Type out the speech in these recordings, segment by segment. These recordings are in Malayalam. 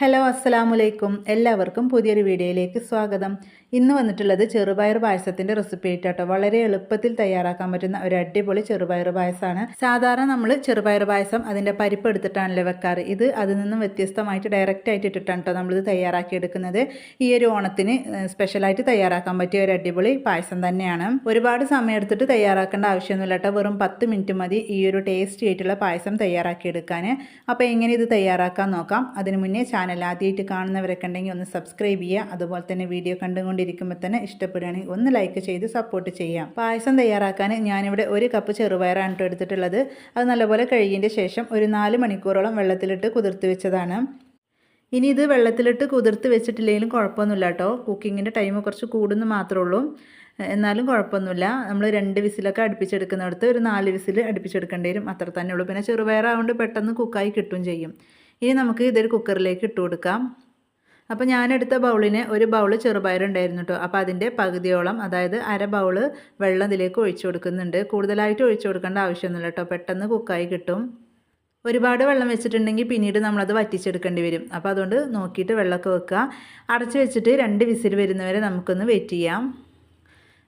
ഹലോ അസ്സലാമു അലൈക്കും എല്ലാവർക്കും പുതിയൊരു വീഡിയോയിലേക്ക് സ്വാഗതം. ഇന്ന് വന്നിട്ടുള്ളത് ചെറുപയർ പായസത്തിന്റെ റെസിപ്പി ആയിട്ടോ വളരെ എളുപ്പത്തിൽ തയ്യാറാക്കാൻ പറ്റുന്ന ഒരു അടിപൊളി ചെറുപയർ പായസമാണ് സാധാരണ നമ്മൾ ചെറുപയർ പായസം അതിന്റെ പരിപ്പ് എടുത്തിട്ടാണല്ലോ വെക്കാറ്. ഇത് അതിൽ നിന്നും വ്യത്യസ്തമായിട്ട് ഡയറക്റ്റ് ആയിട്ട് ഇട്ടിട്ടാണ് കേട്ടോ നമ്മളിത് തയ്യാറാക്കി എടുക്കുന്നത്. ഈ ഒരു ഓണത്തിന് സ്പെഷ്യലായിട്ട് തയ്യാറാക്കാൻ പറ്റിയ ഒരു അടിപൊളി പായസം തന്നെയാണ്. ഒരുപാട് സമയം എടുത്തിട്ട് തയ്യാറാക്കേണ്ട ആവശ്യമൊന്നുമില്ല കേട്ടോ വെറും പത്ത് മിനിറ്റ് മതി ഈ ഒരു ടേസ്റ്റി ആയിട്ടുള്ള പായസം തയ്യാറാക്കി എടുക്കാൻ അപ്പോൾ എങ്ങനെ ഇത് തയ്യാറാക്കാൻ നോക്കാം. അതിന് മുന്നേ ചാനൽ ആദ്യമായിട്ട് കാണുന്നവരൊക്കെ ഉണ്ടെങ്കിൽ ഒന്ന് സബ്സ്ക്രൈബ് ചെയ്യുക. അതുപോലെ തന്നെ വീഡിയോ കണ്ടുകൊണ്ടിരിക്കുമ്പോൾ തന്നെ ഇഷ്ടപ്പെടുകയാണെങ്കിൽ ഒന്ന് ലൈക്ക് ചെയ്ത് സപ്പോർട്ട് ചെയ്യാം പായസം തയ്യാറാക്കാൻ ഞാനിവിടെ ഒരു കപ്പ് ചെറുപയറാണ് കേട്ടോ എടുത്തിട്ടുള്ളത്. അത് നല്ലപോലെ കഴുകിയതിന്റെ ശേഷം ഒരു നാല് മണിക്കൂറോളം വെള്ളത്തിലിട്ട് കുതിർത്ത് വെച്ചതാണ്. ഇനി ഇത് വെള്ളത്തിലിട്ട് കുതിർത്ത് വെച്ചിട്ടില്ലെങ്കിലും കുഴപ്പമൊന്നുമില്ല കേട്ടോ കുക്കിങ്ങിന്റെ ടൈം കുറച്ച് കൂടുന്നു മാത്രമേ ഉള്ളൂ. എന്നാലും കുഴപ്പമൊന്നുമില്ല. നമ്മൾ രണ്ട് വിസിലൊക്കെ അടുപ്പിച്ചെടുക്കുന്നിടത്ത് ഒരു നാല് വിസിൽ അടുപ്പിച്ചെടുക്കേണ്ടി വരും. അത്ര തന്നെ ഉള്ളൂ. പിന്നെ ചെറുപയറായതുകൊണ്ട് പെട്ടെന്ന് കുക്കായി കിട്ടും ചെയ്യും. ഇനി നമുക്ക് ഇതൊരു കുക്കറിലേക്ക് ഇട്ട് കൊടുക്കാം. അപ്പോൾ ഞാനെടുത്ത ബൗളിന് ഒരു ബൗൾ ചെറുപയറുണ്ടായിരുന്നു കേട്ടോ അപ്പോൾ അതിന്റെ പകുതിയോളം അതായത് അര ബൗൾ വെള്ളം ഇതിലേക്ക് ഒഴിച്ചു കൊടുക്കുന്നുണ്ട്. കൂടുതലായിട്ട് ഒഴിച്ചു കൊടുക്കേണ്ട ആവശ്യമൊന്നുമില്ല കേട്ടോ പെട്ടെന്ന് കുക്കായി കിട്ടും. ഒരുപാട് വെള്ളം വെച്ചിട്ടുണ്ടെങ്കിൽ പിന്നീട് നമ്മളത് വറ്റിച്ചെടുക്കേണ്ടി വരും. അപ്പോൾ അതുകൊണ്ട് നോക്കിയിട്ട് വെള്ളമൊക്കെ വെക്കുക. അടച്ച് വെച്ചിട്ട് രണ്ട് വിസിൽ വരുന്നവരെ നമുക്കൊന്ന് വെയിറ്റ് ചെയ്യാം.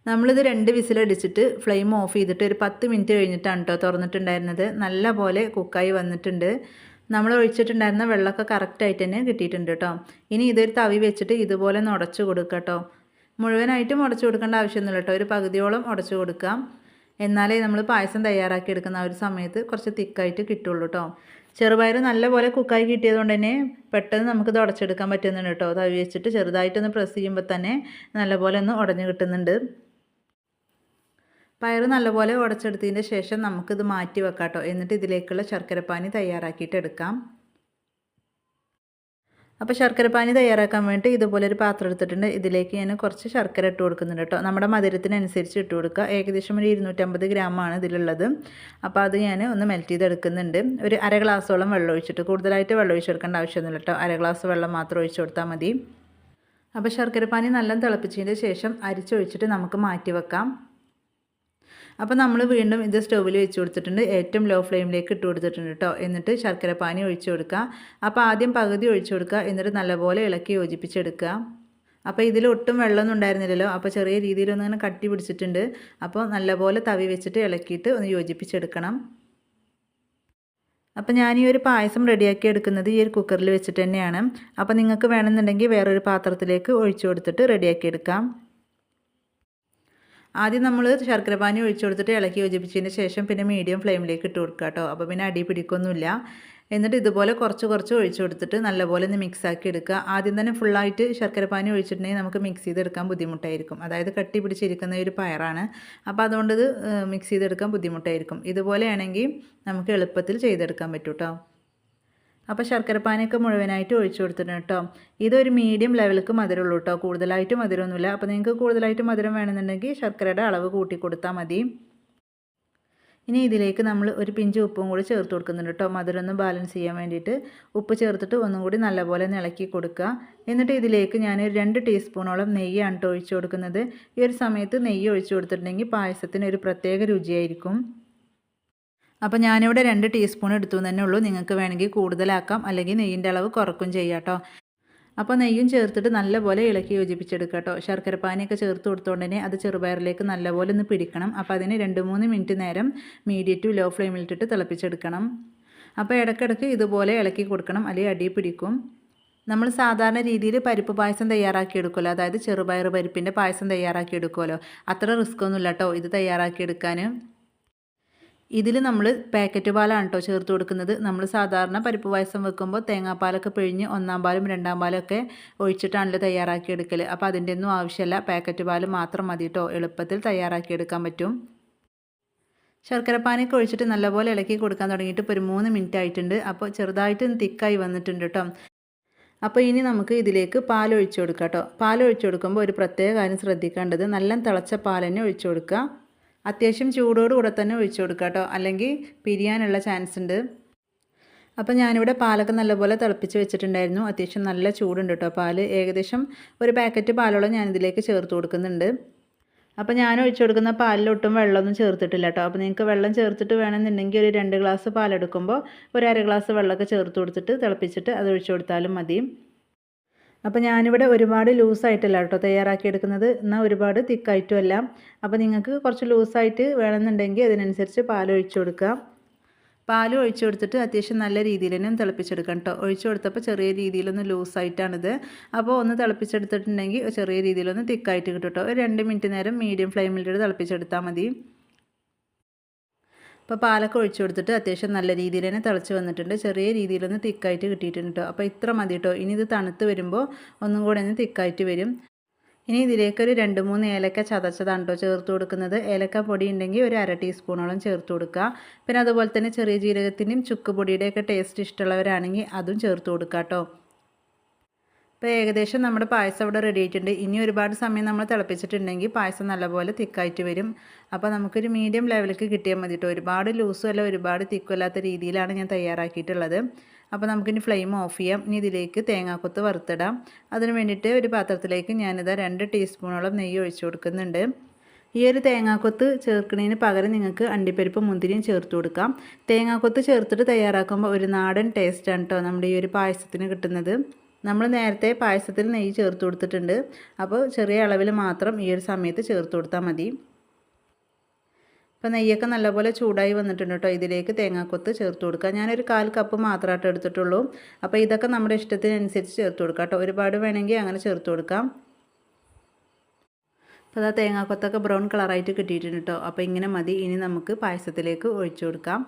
നമ്മളിത് രണ്ട് വിസിലടിച്ചിട്ട് ഫ്ലെയിം ഓഫ് ചെയ്തിട്ട് ഒരു പത്ത് മിനിറ്റ് കഴിഞ്ഞിട്ടാണ് കേട്ടോ തുറന്നിട്ടുണ്ടായിരുന്നത്. നല്ല പോലെ കുക്കായി വന്നിട്ടുണ്ട്. നമ്മൾ ഒഴിച്ചിട്ടുണ്ടായിരുന്ന വെള്ളമൊക്കെ കറക്റ്റായിട്ട് തന്നെ കിട്ടിയിട്ടുണ്ട് കേട്ടോ. ഇനി ഇതൊരു തവി വെച്ചിട്ട് ഇതുപോലെ ഒന്ന് ഉടച്ചു കൊടുക്കുക കേട്ടോ. മുഴുവനായിട്ടും ഉടച്ചു കൊടുക്കേണ്ട ആവശ്യമൊന്നുമില്ല കേട്ടോ. ഒരു പകുതിയോളം ഉടച്ചു കൊടുക്കാം. എന്നാലേ നമ്മൾ പായസം തയ്യാറാക്കി എടുക്കുന്ന ആ ഒരു സമയത്ത് കുറച്ച് തിക്കായിട്ട് കിട്ടുള്ളൂ കേട്ടോ. ചെറുപയർ നല്ലപോലെ കുക്കായി കിട്ടിയതുകൊണ്ട് തന്നെ പെട്ടെന്ന് നമുക്കിത് ഉടച്ചെടുക്കാൻ പറ്റുന്നുണ്ട് കേട്ടോ. തവി വെച്ചിട്ട് ചെറുതായിട്ടൊന്ന് പ്രസ് ചെയ്യുമ്പോൾ തന്നെ നല്ലപോലെ ഒന്ന് ഉടഞ്ഞു കിട്ടുന്നുണ്ട്. പയർ നല്ലപോലെ ഉടച്ചെടുത്തതിന് ശേഷം നമുക്കിത് മാറ്റി വെക്കാം കേട്ടോ എന്നിട്ട് ഇതിലേക്കുള്ള ശർക്കരപ്പാനി തയ്യാറാക്കിയിട്ട് എടുക്കാം. അപ്പോൾ ശർക്കരപ്പാനി തയ്യാറാക്കാൻ വേണ്ടി ഇതുപോലെ ഒരു പാത്രം എടുത്തിട്ടുണ്ട്. ഇതിലേക്ക് ഞാൻ കുറച്ച് ശർക്കര ഇട്ട് കൊടുക്കുന്നുണ്ട് കേട്ടോ. നമ്മുടെ മധുരത്തിനനുസരിച്ച് ഇട്ട് കൊടുക്കുക. ഏകദേശം ഒരു ഇരുന്നൂറ്റമ്പത് ഗ്രാമാണ് ഇതിലുള്ളത്. അപ്പോൾ അത് ഞാൻ ഒന്ന് മെൽറ്റ് ചെയ്തെടുക്കുന്നുണ്ട്. ഒരു അര ഗ്ലാസ്സോളം വെള്ളം ഒഴിച്ചിട്ട് കൂടുതലായിട്ട് വെള്ളം ഒഴിച്ചെടുക്കേണ്ട ആവശ്യമൊന്നുമില്ല കേട്ടോ. അര ഗ്ലാസ് വെള്ളം മാത്രം ഒഴിച്ചു കൊടുത്താൽ മതി. അപ്പോൾ ശർക്കരപ്പാനി നല്ല തിളപ്പിച്ചതിന്റെ ശേഷം അരിച്ചൊഴിച്ചിട്ട് നമുക്ക് മാറ്റി വെക്കാം. അപ്പോൾ നമ്മൾ വീണ്ടും ഇത് സ്റ്റൗവിൽ വെച്ച് കൊടുത്തിട്ടുണ്ട്. ഏറ്റവും ലോ ഫ്ലെയിമിലേക്ക് ഇട്ട് കൊടുത്തിട്ടുണ്ട് കേട്ടോ എന്നിട്ട് ശർക്കര പാനി ഒഴിച്ചു കൊടുക്കുക അപ്പോൾ ആദ്യം പകുതി ഒഴിച്ചു കൊടുക്കുക എന്നിട്ട് നല്ലപോലെ ഇളക്കി യോജിപ്പിച്ചെടുക്കുക അപ്പോൾ ഇതിൽ ഒട്ടും വെള്ളമൊന്നും ഉണ്ടായിരുന്നില്ലല്ലോ. അപ്പോൾ ചെറിയ രീതിയിലൊന്നും ഇങ്ങനെ കട്ടി പിടിച്ചിട്ടുണ്ട്. അപ്പോൾ നല്ലപോലെ തവി വെച്ചിട്ട് ഇളക്കിയിട്ട് ഒന്ന് യോജിപ്പിച്ചെടുക്കണം. അപ്പോൾ ഞാൻ ഈ ഒരു പായസം റെഡിയാക്കി എടുക്കുന്നത് ഈ ഒരു കുക്കറിൽ വെച്ചിട്ട് തന്നെയാണ്. അപ്പോൾ നിങ്ങൾക്ക് വേണമെന്നുണ്ടെങ്കിൽ വേറൊരു പാത്രത്തിലേക്ക് ഒഴിച്ചു കൊടുത്തിട്ട് റെഡിയാക്കി എടുക്കാം. ആദ്യം നമ്മൾ ശർക്കര പാനി ഒഴിച്ചു കൊടുത്തിട്ട് ഇളക്കി യോജിപ്പിച്ചതിന് ശേഷം പിന്നെ മീഡിയം ഫ്ലെയിമിലേക്ക് ഇട്ട് കൊടുക്കുക കേട്ടോ. അപ്പോൾ പിന്നെ അടി പിടിക്കൊന്നുമില്ല. എന്നിട്ട് ഇതുപോലെ കുറച്ച് കുറച്ച് ഒഴിച്ചു കൊടുത്തിട്ട് നല്ലപോലെ ഒന്ന് മിക്സ് ആക്കി എടുക്കുക. ആദ്യം തന്നെ ഫുള്ളായിട്ട് ശർക്കര പാനി ഒഴിച്ചിട്ടുണ്ടെങ്കിൽ നമുക്ക് മിക്സ് ചെയ്തെടുക്കാൻ ബുദ്ധിമുട്ടായിരിക്കും. അതായത് കട്ടി പിടിച്ചിരിക്കുന്ന ഒരു പയറാണ്. അപ്പോൾ അതുകൊണ്ട് ഇത് മിക്സ് ചെയ്തെടുക്കാൻ ബുദ്ധിമുട്ടായിരിക്കും. ഇതുപോലെയാണെങ്കിൽ നമുക്ക് എളുപ്പത്തിൽ ചെയ്തെടുക്കാൻ പറ്റും കേട്ടോ. അപ്പോൾ ശർക്കരപ്പാനിയൊക്കെ മുഴുവനായിട്ട് ഒഴിച്ചു കൊടുത്തിട്ടുണ്ട് കേട്ടോ. ഇതൊരു മീഡിയം ലെവലിലേക്ക് മധുരമുള്ളൂ കേട്ടോ. കൂടുതലായിട്ട് മധുരമൊന്നുമില്ല. അപ്പോൾ നിങ്ങൾക്ക് കൂടുതലായിട്ട് മധുരം വേണമെന്നുണ്ടെങ്കിൽ ശർക്കരയുടെ അളവ് കൂട്ടി കൊടുത്താൽ മതി. ഇനി ഇതിലേക്ക് നമ്മൾ ഒരു പിഞ്ച് ഉപ്പും കൂടി ചേർത്ത് കൊടുക്കുന്നുണ്ട് കേട്ടോ. മധുരം ഒന്ന് ബാലൻസ് ചെയ്യാൻ വേണ്ടിയിട്ട് ഉപ്പ് ചേർത്തിട്ട് ഒന്നും കൂടി നല്ലപോലെ ഇളക്കി കൊടുക്കുക. എന്നിട്ട് ഇതിലേക്ക് ഞാൻ രണ്ട് ടീസ്പൂണോളം നെയ്യാണ് കേട്ടോ ഒഴിച്ചു കൊടുക്കുന്നത്. ഈ ഒരു സമയത്ത് നെയ്യ് ഒഴിച്ചു കൊടുത്തിട്ടുണ്ടെങ്കിൽ പായസത്തിന് ഒരു പ്രത്യേക രുചിയായിരിക്കും. അപ്പോൾ ഞാനിവിടെ രണ്ട് ടീസ്പൂൺ എടുത്തു തന്നെ ഉള്ളൂ. നിങ്ങൾക്ക് വേണമെങ്കിൽ കൂടുതലാക്കാം. അല്ലെങ്കിൽ നെയ്യിന്റെ അളവ് കുറക്കും ചെയ്യാം കേട്ടോ. അപ്പോൾ നെയ്യും ചേർത്തിട്ട് നല്ലപോലെ ഇളക്കി യോജിപ്പിച്ചെടുക്കുക കേട്ടോ ശർക്കരപ്പാനിയൊക്കെ ചേർത്ത് കൊടുത്തുകൊണ്ട് അത് ചെറുപയറിലേക്ക് നല്ലപോലെ ഒന്ന് പിടിക്കണം. അപ്പോൾ അതിന് രണ്ട് മൂന്ന് മിനിറ്റ് നേരം മീഡിയം ടു ലോ ഫ്ലെയിമിലിട്ടിട്ട് തിളപ്പിച്ചെടുക്കണം. അപ്പോൾ ഇടയ്ക്കിടയ്ക്ക് ഇതുപോലെ ഇളക്കി കൊടുക്കണം. അല്ലെങ്കിൽ അടി പിടിക്കും. നമ്മൾ സാധാരണ രീതിയിൽ പരിപ്പ് പായസം തയ്യാറാക്കി എടുക്കുമല്ലോ. അതായത് ചെറുപയർ പരിപ്പിന്റെ പായസം തയ്യാറാക്കി എടുക്കുമല്ലോ. അത്ര റിസ്ക് ഒന്നുമില്ല കേട്ടോ ഇത് തയ്യാറാക്കി ഇതിൽ നമ്മൾ പാക്കറ്റ് പാലാണ് കേട്ടോ ചേർത്ത് കൊടുക്കുന്നത്. നമ്മൾ സാധാരണ പരിപ്പ് പായസം വെക്കുമ്പോൾ തേങ്ങാപ്പാലൊക്കെ പിഴിഞ്ഞ് ഒന്നാം പാലും രണ്ടാം പാലും ഒക്കെ ഒഴിച്ചിട്ടാണല്ലോ തയ്യാറാക്കി എടുക്കൽ അപ്പോൾ അതിന്റെ ഒന്നും ആവശ്യമില്ല പാക്കറ്റ് പാൽ മാത്രം മതി കേട്ടോ എളുപ്പത്തിൽ തയ്യാറാക്കി എടുക്കാൻ പറ്റും. ശർക്കരപ്പാനൊക്കെ ഒഴിച്ചിട്ട് നല്ലപോലെ ഇളക്കി കൊടുക്കാൻ തുടങ്ങിയിട്ട് ഇപ്പോൾ ഒരു മൂന്ന് മിനിറ്റ് ആയിട്ടുണ്ട്. അപ്പോൾ ചെറുതായിട്ട് തിക്കായി വന്നിട്ടുണ്ട് കേട്ടോ അപ്പോൾ ഇനി നമുക്ക് ഇതിലേക്ക് പാൽ ഒഴിച്ചു കൊടുക്കാം കേട്ടോ പാൽ ഒഴിച്ചു കൊടുക്കുമ്പോൾ ഒരു പ്രത്യേക കാര്യം ശ്രദ്ധിക്കേണ്ടത് നല്ല തിളച്ച പാൽ തന്നെ ഒഴിച്ചു കൊടുക്കുക. അത്യാവശ്യം ചൂടോട് കൂടെ തന്നെ ഒഴിച്ചു കൊടുക്കുക കേട്ടോ. അല്ലെങ്കിൽ പിരിയാനുള്ള ചാൻസ് ഉണ്ട്. അപ്പോൾ ഞാനിവിടെ പാലൊക്കെ നല്ലപോലെ തിളപ്പിച്ച് വെച്ചിട്ടുണ്ടായിരുന്നു. അത്യാവശ്യം നല്ല ചൂടുണ്ട് കേട്ടോ. പാൽ ഏകദേശം ഒരു പാക്കറ്റ് പാലോളം ഞാനിതിലേക്ക് ചേർത്ത് കൊടുക്കുന്നുണ്ട്. അപ്പോൾ ഞാൻ ഒഴിച്ചു കൊടുക്കുന്ന പാലിലൊട്ടും വെള്ളമൊന്നും ചേർത്തിട്ടില്ല കേട്ടോ. അപ്പോൾ നിങ്ങൾക്ക് വെള്ളം ചേർത്തിട്ട് വേണമെന്നുണ്ടെങ്കിൽ ഒരു രണ്ട് ഗ്ലാസ് പാലെടുക്കുമ്പോൾ ഒരു അര ഗ്ലാസ് വെള്ളമൊക്കെ ചേർത്ത് കൊടുത്തിട്ട് തിളപ്പിച്ചിട്ട് അത് ഒഴിച്ചു കൊടുത്താലും മതി. അപ്പോൾ ഞാനിവിടെ ഒരുപാട് ലൂസായിട്ടല്ല കേട്ടോ തയ്യാറാക്കി എടുക്കുന്നത്. എന്നാൽ ഒരുപാട് തിക്കായിട്ടുമല്ല അപ്പോൾ നിങ്ങൾക്ക് കുറച്ച് ലൂസായിട്ട് വേണമെന്നുണ്ടെങ്കിൽ അതിനനുസരിച്ച് പാൽ ഒഴിച്ചു കൊടുക്കാം പാൽ ഒഴിച്ചു കൊടുത്തിട്ട് അത്യാവശ്യം നല്ല രീതിയിൽ തന്നെ തിളപ്പിച്ചെടുക്കാം കേട്ടോ. ഒഴിച്ചു കൊടുത്തപ്പോൾ ചെറിയ രീതിയിലൊന്ന് ലൂസായിട്ടാണിത്. അപ്പോൾ ഒന്ന് തിളപ്പിച്ചെടുത്തിട്ടുണ്ടെങ്കിൽ ചെറിയ രീതിയിലൊന്ന് തിക്കായിട്ട് കിട്ടും കേട്ടോ. ഒരു രണ്ട് മിനിറ്റ് നേരം മീഡിയം ഫ്ലെയിമിലിട്ട് തിളപ്പിച്ചെടുത്താൽ മതി. അപ്പോൾ പാലൊക്കെ ഒഴിച്ചു കൊടുത്തിട്ട് അത്യാവശ്യം നല്ല രീതിയിൽ തന്നെ തിളച്ച് വന്നിട്ടുണ്ട്. ചെറിയ രീതിയിലൊന്ന് തിക്കായിട്ട് കിട്ടിയിട്ടുണ്ട് കേട്ടോ അപ്പോൾ ഇത്ര മതി കേട്ടോ ഇനി ഇത് തണുത്ത് വരുമ്പോൾ ഒന്നും കൂടെ ഒന്ന് തിക്കായിട്ട് വരും. ഇനി ഇതിലേക്കൊരു രണ്ട് മൂന്ന് ഏലക്ക ചതച്ചതാണ് കേട്ടോ ചേർത്ത് കൊടുക്കുന്നത്. ഏലക്ക പൊടി ഉണ്ടെങ്കിൽ ഒരു അര ടീസ്പൂണോളം ചേർത്ത് കൊടുക്കുക. പിന്നെ അതുപോലെ തന്നെ ചെറിയ ജീരകത്തിന്റെയും ചുക്ക് പൊടിയുടെയൊക്കെ ടേസ്റ്റ് ഇഷ്ടമുള്ളവരാണെങ്കിൽ അതും ചേർത്ത് കൊടുക്കുക കേട്ടോ ഇപ്പോൾ ഏകദേശം നമ്മുടെ പായസം ഇവിടെ റെഡി ആയിട്ടുണ്ട്. ഇനി ഒരുപാട് സമയം നമ്മൾ തിളപ്പിച്ചിട്ടുണ്ടെങ്കിൽ പായസം നല്ലപോലെ തിക്കായിട്ട് വരും. അപ്പോൾ നമുക്കൊരു മീഡിയം ലെവലിലേക്ക് കിട്ടിയാൽ മതി കേട്ടോ ഒരുപാട് ലൂസും അല്ല ഒരുപാട് തിക്കും അല്ലാത്ത രീതിയിലാണ് ഞാൻ തയ്യാറാക്കിയിട്ടുള്ളത്. അപ്പോൾ നമുക്കിനി ഫ്ലെയിം ഓഫ് ചെയ്യാം. ഇനി ഇതിലേക്ക് തേങ്ങാക്കൊത്ത് വറുത്തിടാം. അതിന് വേണ്ടിയിട്ട് ഒരു പാത്രത്തിലേക്ക് ഞാനിതാ രണ്ട് ടീസ്പൂണോളം നെയ്യ് ഒഴിച്ചു കൊടുക്കുന്നുണ്ട്. ഈ ഒരു തേങ്ങാക്കൊത്ത് ചേർക്കുന്നതിന് പകരം നിങ്ങൾക്ക് അണ്ടിപ്പരിപ്പ് മുന്തിരിയും ചേർത്ത് കൊടുക്കാം. തേങ്ങാക്കൊത്ത് ചേർത്തിട്ട് തയ്യാറാക്കുമ്പോൾ ഒരു നാടൻ ടേസ്റ്റാണ് കേട്ടോ നമ്മുടെ ഈ ഒരു പായസത്തിന് കിട്ടുന്നത്. നമ്മൾ നേരത്തെ പായസത്തിൽ നെയ്യ് ചേർത്ത് കൊടുത്തിട്ടുണ്ട്. അപ്പോൾ ചെറിയ അളവിൽ മാത്രം ഈ ഒരു സമയത്ത് ചേർത്ത് കൊടുത്താൽ മതി. അപ്പോൾ നെയ്യൊക്കെ നല്ലപോലെ ചൂടായി വന്നിട്ടുണ്ട് കേട്ടോ. ഇതിലേക്ക് തേങ്ങാക്കൊത്ത് ചേർത്ത് കൊടുക്കുക. ഞാനൊരു കാൽ കപ്പ് മാത്രമായിട്ട് എടുത്തിട്ടുള്ളൂ. അപ്പോൾ ഇതൊക്കെ നമ്മുടെ ഇഷ്ടത്തിനനുസരിച്ച് ചേർത്ത് കൊടുക്കുക കേട്ടോ. ഒരുപാട് വേണമെങ്കിൽ അങ്ങനെ ചേർത്ത് കൊടുക്കാം. അപ്പോൾ അതാ തേങ്ങാക്കൊത്തൊക്കെ ബ്രൗൺ കളറായിട്ട് കിട്ടിയിട്ടുണ്ട് കേട്ടോ. അപ്പോൾ ഇങ്ങനെ മതി. ഇനി നമുക്ക് പായസത്തിലേക്ക് ഒഴിച്ചു കൊടുക്കാം.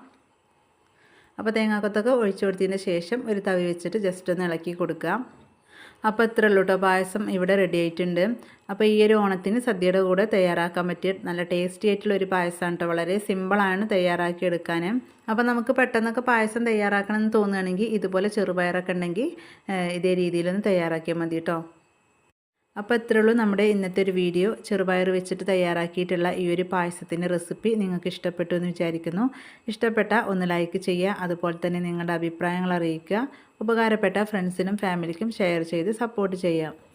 അപ്പോൾ തേങ്ങാക്കൊത്തൊക്കെ ഒഴിച്ചു കൊടുത്തതിന് ശേഷം ഒരു തവി വെച്ചിട്ട് ജസ്റ്റ് ഒന്ന് ഇളക്കി കൊടുക്കുക അപ്പോൾ ഇത്ര ഉള്ളൂ കേട്ടോ. പായസം ഇവിടെ റെഡി ആയിട്ടുണ്ട്. അപ്പോൾ ഈ ഒരു ഓണത്തിന് സദ്യയുടെ കൂടെ തയ്യാറാക്കാൻ പറ്റിയ നല്ല ടേസ്റ്റി ആയിട്ടുള്ള ഒരു പായസമാണ് കേട്ടോ. വളരെ സിമ്പിളാണ് തയ്യാറാക്കി എടുക്കാൻ. അപ്പോൾ നമുക്ക് പെട്ടെന്നൊക്കെ പായസം തയ്യാറാക്കണം എന്ന് തോന്നുകയാണെങ്കിൽ ഇതുപോലെ ചെറുപയറൊക്കെ ഉണ്ടെങ്കിൽ ഇതേ രീതിയിലൊന്ന് തയ്യാറാക്കിയാൽ മതി കേട്ടോ. അപ്പോൾ ഇത്രയുള്ളൂ നമ്മുടെ ഇന്നത്തെ ഒരു വീഡിയോ. ചെറുപയർ വെച്ചിട്ട് തയ്യാറാക്കിയിട്ടുള്ള ഈ ഒരു പായസത്തിന്റെ റെസിപ്പി നിങ്ങൾക്ക് ഇഷ്ടപ്പെട്ടു എന്ന് വിചാരിക്കുന്നു. ഇഷ്ടപ്പെട്ട ഒന്ന് ലൈക്ക് ചെയ്യുക അതുപോലെ തന്നെ നിങ്ങളുടെ അഭിപ്രായങ്ങൾ അറിയിക്കുക. ഉപകാരപ്പെട്ട ഫ്രണ്ട്സിനും ഫാമിലിക്കും ഷെയർ ചെയ്ത് സപ്പോർട്ട് ചെയ്യാം.